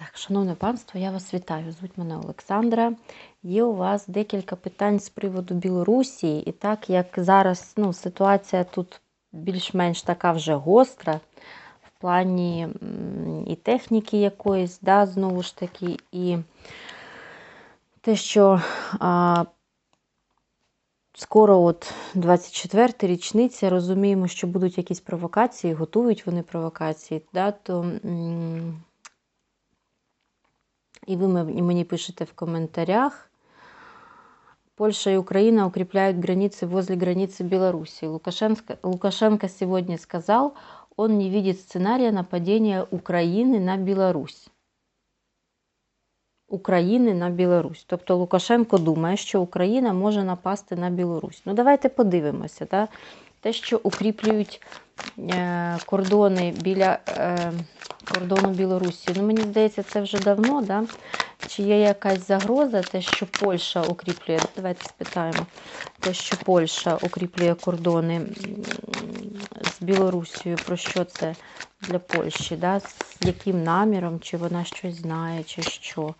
Так, шановне панство, я вас вітаю. Звуть мене Олександра. Є у вас декілька питань з приводу Білорусі, і так як зараз ну, ситуація тут більш-менш така вже гостра, в плані і техніки якоїсь, да, знову ж таки, і те, що а, скоро от 24 річниця, розуміємо, що будуть якісь провокації, готують вони провокації, да, то. м, і ви ме- мені пишете в комментариях. Польша и Украина укрепляют границы возле границы Беларуси. Лукашенко, Лукашенко сегодня сказал, он не видит сценария нападения Украины на Білорусь. України на Білорусь. Тобто Лукашенко думає, що Україна може напасти на Білорусь. Ну давайте подивимося. Да? Те, що укріплюють е, кордони біля е, кордону Білорусі. Ну, мені здається, це вже давно, да? Чи є якась загроза, те, що Польща укріплює, давайте спитаємо, те, що Польща укріплює кордони з Білорусією, про що це для Польщі, да? з яким наміром, чи вона щось знає, чи що.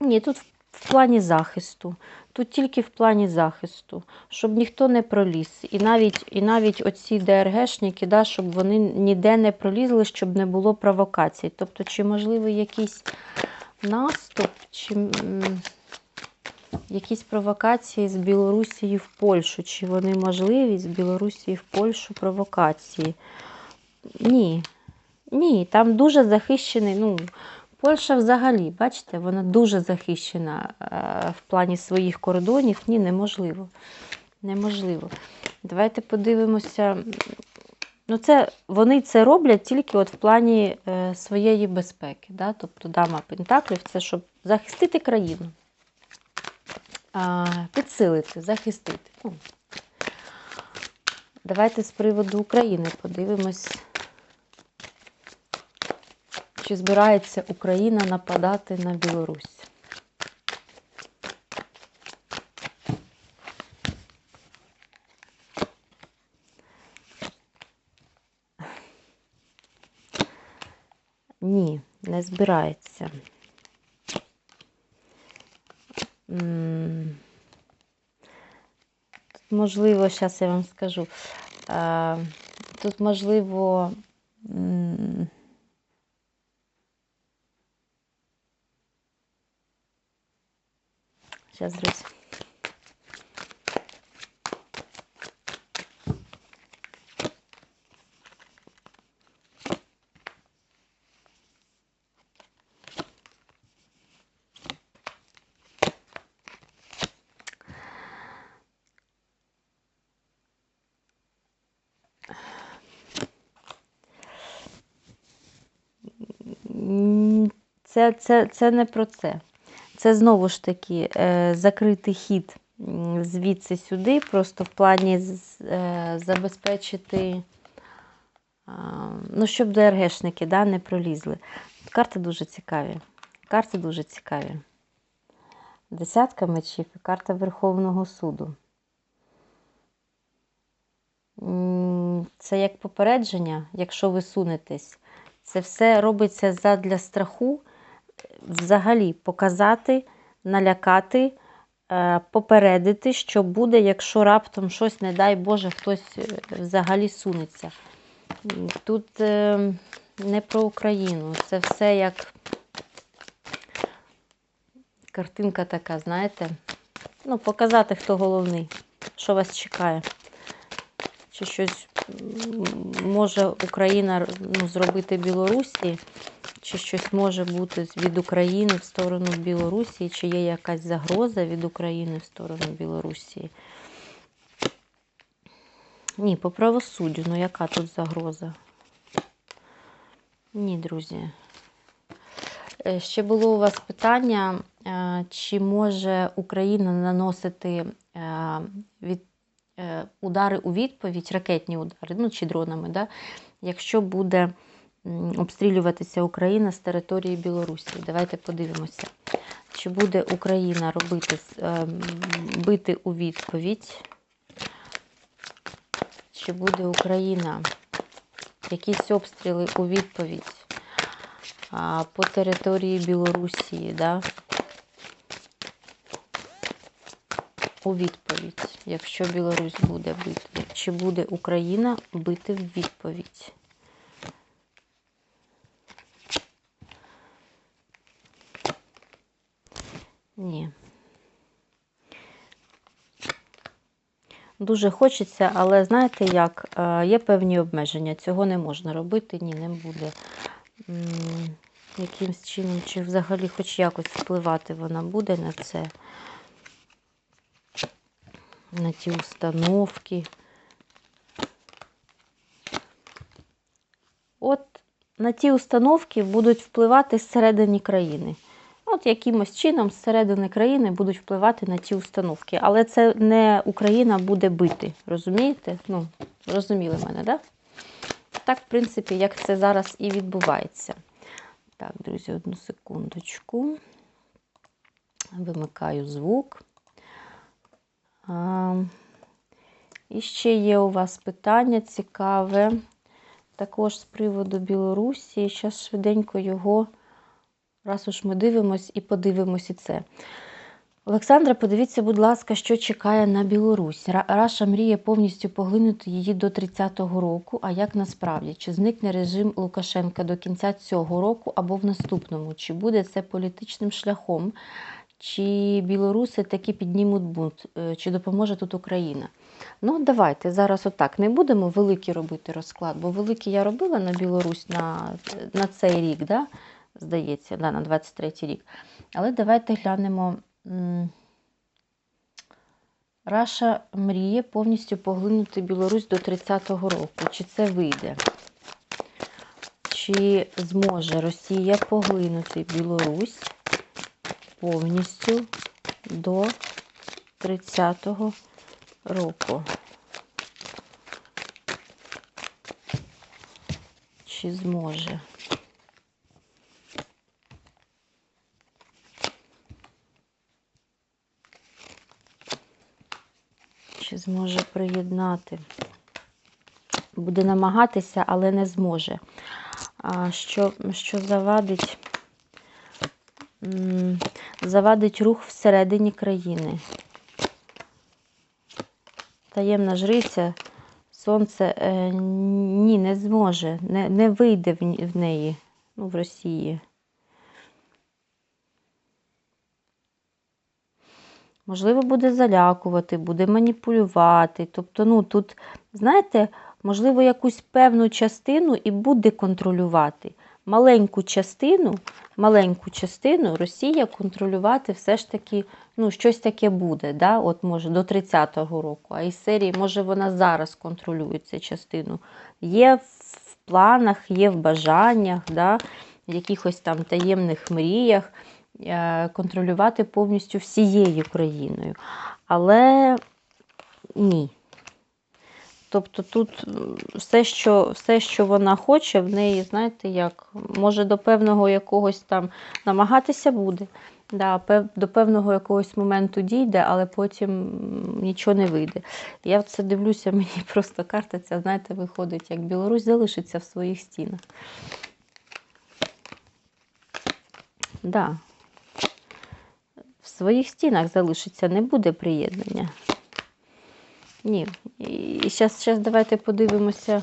Ні, тут в- в плані захисту. Тут тільки в плані захисту, щоб ніхто не проліз. І навіть, і навіть оці ДРГшники, да, щоб вони ніде не пролізли, щоб не було провокацій. Тобто, чи можливий якийсь наступ, чи якісь провокації з Білорусі в Польщу, чи вони можливі з Білорусі в Польщу провокації? Ні. Ні, там дуже захищений. Ну, Польща взагалі, бачите, вона дуже захищена е, в плані своїх кордонів. Ні, неможливо. Неможливо. Давайте подивимося. Ну, це, вони це роблять тільки от в плані е, своєї безпеки. Да? Тобто дама Пентаклів це щоб захистити країну, підсилити, захистити. Ну, давайте з приводу України подивимось. Чи збирається Україна нападати на Білорусь? Ні, не збирається. Тут можливо, зараз я вам скажу. Тут можливо. М, Сейчас, Це, це, це не про це. Це знову ж таки е, закритий хід звідси сюди, просто в плані е, забезпечити, ну, щоб ДРГшники да, не пролізли. Карти дуже цікаві. Карти дуже цікаві. Десятка мечів і карта Верховного суду. Це як попередження, якщо ви сунетесь. Це все робиться задля страху, взагалі показати, налякати, е, попередити, що буде, якщо раптом щось, не дай Боже, хтось е, взагалі сунеться. Тут е, не про Україну, це все як картинка така, знаєте. Ну, показати, хто головний, що вас чекає. Чи щось може Україна ну, зробити Білорусі, чи щось може бути від України в сторону Білорусі, чи є якась загроза від України в сторону Білорусі? Ні, по правосуддю, ну яка тут загроза? Ні, друзі. Е, Ще було у вас питання, е, чи може Україна наносити е, від, удари у відповідь, ракетні удари, ну чи дронами, да? якщо буде обстрілюватися Україна з території Білорусі. Давайте подивимося, чи буде Україна робити, е, бити у відповідь, чи буде Україна якісь обстріли у відповідь по території Білорусі, да? у відповідь, якщо Білорусь буде бити. Чи буде Україна бити в відповідь? Ні. Дуже хочеться, але знаєте як, Е, є певні обмеження. Цього не можна робити, ні, не буде. Якимсь чином, чи взагалі хоч якось впливати вона буде на це, на ті установки. От на ті установки будуть впливати зсередині країни. От якимось чином зсередини країни будуть впливати на ті установки. Але це не Україна буде бити. Розумієте? Ну, розуміли мене? Да? Так, в принципі, як це зараз і відбувається. Так, друзі, одну секундочку. Вимикаю звук. А, і ще є у вас питання цікаве. Також з приводу Білорусі. Зараз швиденько його. Раз уж ми дивимось і подивимось і це. Олександра, подивіться, будь ласка, що чекає на Білорусь. Раша мріє повністю поглинути її до 30-го року. А як насправді? Чи зникне режим Лукашенка до кінця цього року або в наступному? Чи буде це політичним шляхом? Чи білоруси таки піднімуть бунт? Е, Чи допоможе тут Україна? Ну, давайте зараз отак. Не будемо великий робити розклад, бо великий я робила на Білорусь на, на цей рік, да? Здається, да, на 23 рік. Але давайте глянемо. Раша мріє повністю поглинути Білорусь до 30-го року. Чи це вийде? Чи зможе Росія поглинути Білорусь повністю до 30-го року? Чи зможе? Чи зможе приєднати? Буде намагатися, але не зможе. А що, що завадить? Завадить рух всередині країни. Таємна жриця, сонце е, ні, не зможе, не, не вийде в, неї, ну, в Росії. Можливо, буде залякувати, буде маніпулювати. Тобто, ну тут, знаєте, можливо, якусь певну частину і буде контролювати. Маленьку частину, маленьку частину Росія контролювати все ж таки, ну, щось таке буде, да? От може до 30-го року. А із серії, може, вона зараз контролює цю частину. Є в планах, є в бажаннях, да? в якихось там таємних мріях контролювати повністю всією країною. Але ні. Тобто тут все, що, все, що вона хоче, в неї, знаєте, як, може до певного якогось там намагатися буде. Да, до певного якогось моменту дійде, але потім нічого не вийде. Я це дивлюся, мені просто карта ця, знаєте, виходить, як Білорусь залишиться в своїх стінах. Да. Своїх стінах залишиться, не буде приєднання. Ні. І зараз, зараз давайте подивимося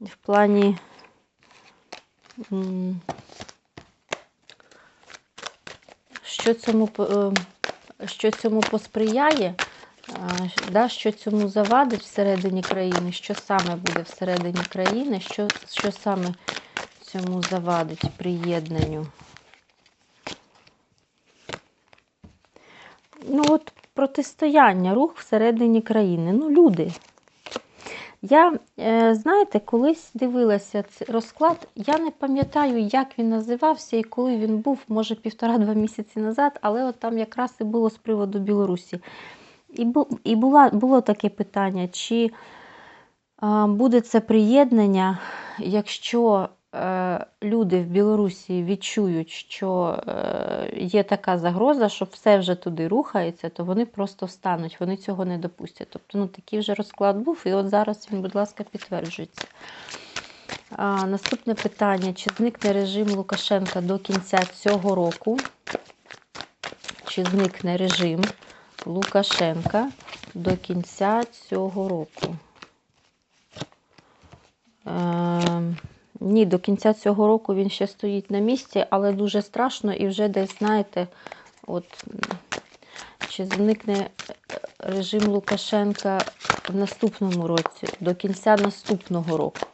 в плані. Що цьому, е, що цьому посприяє, да, що цьому завадить всередині країни, що саме буде всередині країни, що, що саме цьому завадить приєднанню. Ну, от протистояння, рух всередині країни. Ну, люди. Я, е, знаєте, колись дивилася цей розклад. Я не пам'ятаю, як він називався і коли він був, може, півтора-два місяці назад, але от там якраз і було з приводу Білорусі. І, була, було таке питання, чи буде це приєднання, якщо люди в Білорусі відчують, що е, є така загроза, що все вже туди рухається, то вони просто встануть, вони цього не допустять. Тобто, ну такий вже розклад був, і от зараз він, будь ласка, підтверджується. А, наступне питання: чи зникне режим Лукашенка до кінця цього року? Чи зникне режим Лукашенка до кінця цього року? Е, ні, до кінця цього року він ще стоїть на місці, але дуже страшно і вже десь, знаєте, от чи зникне е, режим Лукашенка в наступному році, до кінця наступного року,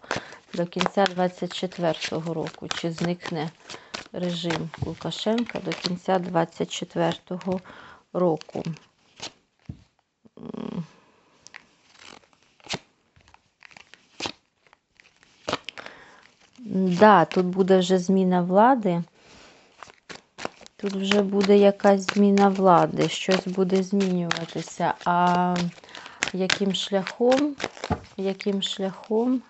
до кінця 24-го року, чи зникне режим Лукашенка до кінця 24-го року. Да, тут буде вже зміна влади. Тут вже буде якась зміна влади, щось буде змінюватися. А яким шляхом? Яким шляхом?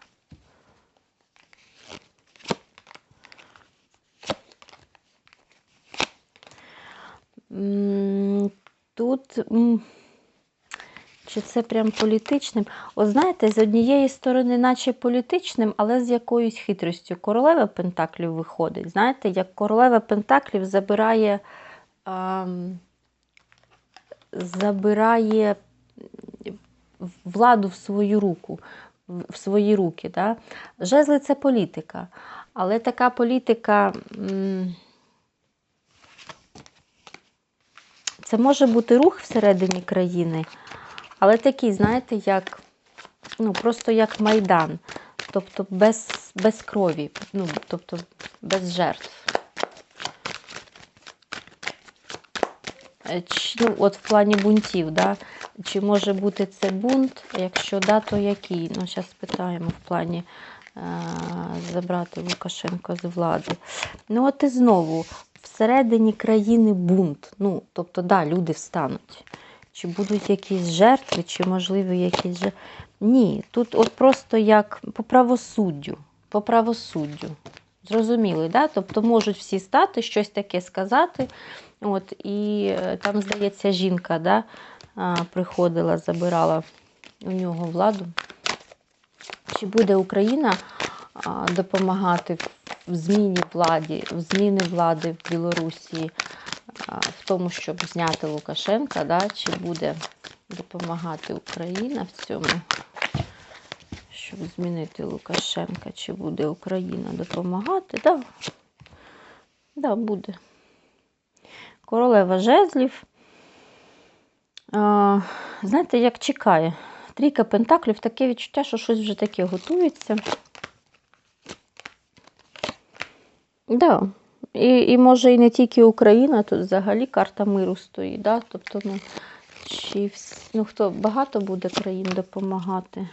Тут чи це прям політичним? О, знаєте, з однієї сторони, наче політичним, але з якоюсь хитростю. Королева Пентаклів виходить. Знаєте, як королева Пентаклів забирає, ем, забирає владу в свою руку, в свої руки. Да? Жезли це політика. Але така політика. м, Це може бути рух всередині країни, але такий, знаєте, як ну, просто як Майдан, тобто без, без крові, ну, тобто без жертв. Е, Чи, ну, от в плані бунтів, да? чи може бути це бунт, якщо да, то який? Ну, зараз спитаємо в плані е- забрати Лукашенко з влади. Ну, от і знову, всередині країни бунт. Ну, тобто, да, люди встануть. Чи будуть якісь жертви, чи, можливо, якісь жертви. Ні, тут от просто як по правосуддю. По правосуддю. Зрозуміли, да? Тобто можуть всі стати, щось таке сказати. От, і е, там, здається, жінка да, приходила, забирала у нього владу. Чи буде Україна допомагати в- зміні владі, в зміни влади в Білорусі, в тому, щоб зняти Лукашенка, да? чи буде допомагати Україна в цьому, щоб змінити Лукашенка, чи буде Україна допомагати? Да, да буде. Королева жезлів. А, знаєте, як чекає. Трійка пентаклів, таке відчуття, що щось вже таке готується. Да. І, і може і не тільки Україна, тут взагалі карта миру стоїть. Да? Тобто, ну, чи вс- ну, хто багато буде країн допомагати?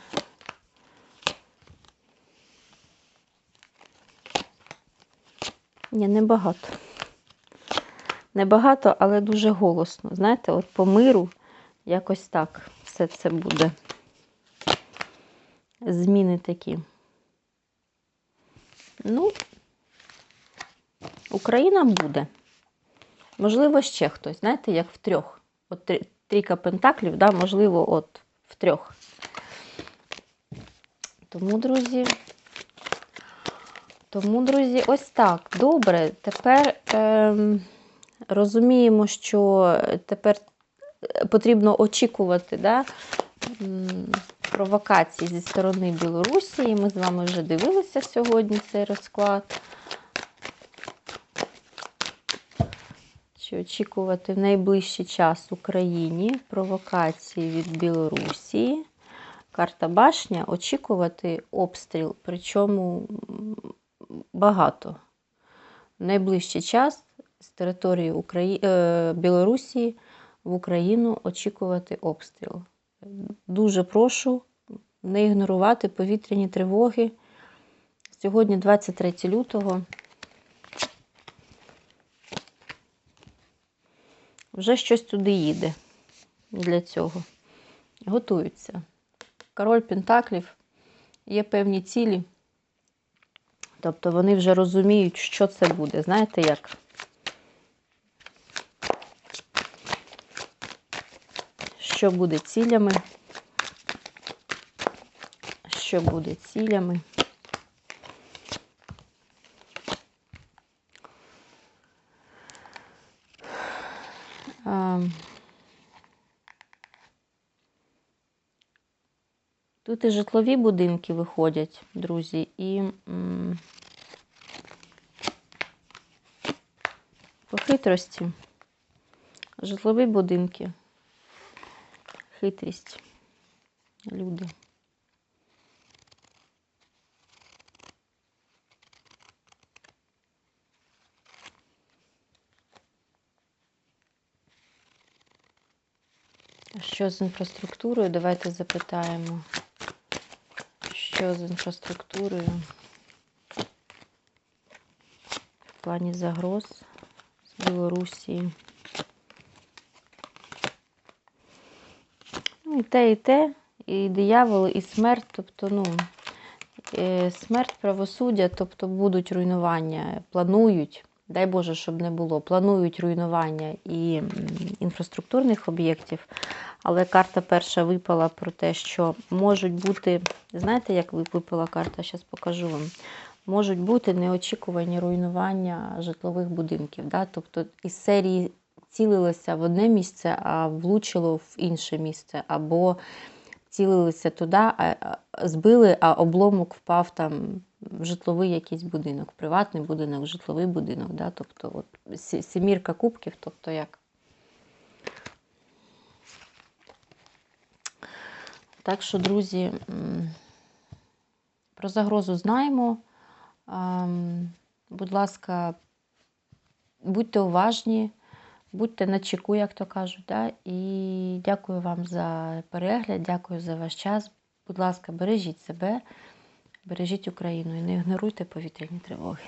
Ні, не багато. Небагато, але дуже голосно. Знаєте, от по миру якось так все це буде. Зміни такі. Ну, Україна буде. Можливо, ще хтось, знаєте, як в трьох. От трійка пентаклів, да, можливо, от в трьох. Тому, друзі, тому, друзі, ось так. Добре. Тепер ем, розуміємо, що тепер потрібно очікувати да, м, провокацій зі сторони Білорусі. І Ми з вами вже дивилися сьогодні цей розклад. Чи очікувати в найближчий час Україні провокації від Білорусі. Карта башня очікувати обстріл, причому багато. В найближчий час з території Украї... е, Білорусі в Україну очікувати обстріл. Дуже прошу не ігнорувати повітряні тривоги. Сьогодні 23 лютого. Вже щось туди їде для цього. Готуються. Король Пентаклів, є певні цілі. Тобто вони вже розуміють, що це буде. Знаєте як? Що буде цілями? Що буде цілями? Тут і житлові будинки виходять, друзі, і по хитрості. Житлові будинки. Хитрість. Люди. Що з інфраструктурою? Давайте запитаємо. Що з інфраструктурою? В плані загроз з Білорусі. Ну, і те, і те, і диявол, і смерть, тобто, ну, е, смерть правосуддя, тобто будуть руйнування, планують, дай Боже, щоб не було, планують руйнування і інфраструктурних об'єктів, але карта перша випала про те, що можуть бути, знаєте, як ви- випала карта, зараз покажу вам. Можуть бути неочікувані руйнування житлових будинків. Да? Тобто із серії цілилося в одне місце, а влучило в інше місце, або цілилися туди, а збили, а обломок впав там в житловий якийсь будинок, приватний будинок, житловий будинок. Да? Тобто от, сімірка кубків, тобто як. Так що, друзі, про загрозу знаємо. Будь ласка, будьте уважні, будьте на чеку, як то кажуть. Да? І дякую вам за перегляд, дякую за ваш час. Будь ласка, бережіть себе, бережіть Україну і не ігноруйте повітряні тривоги.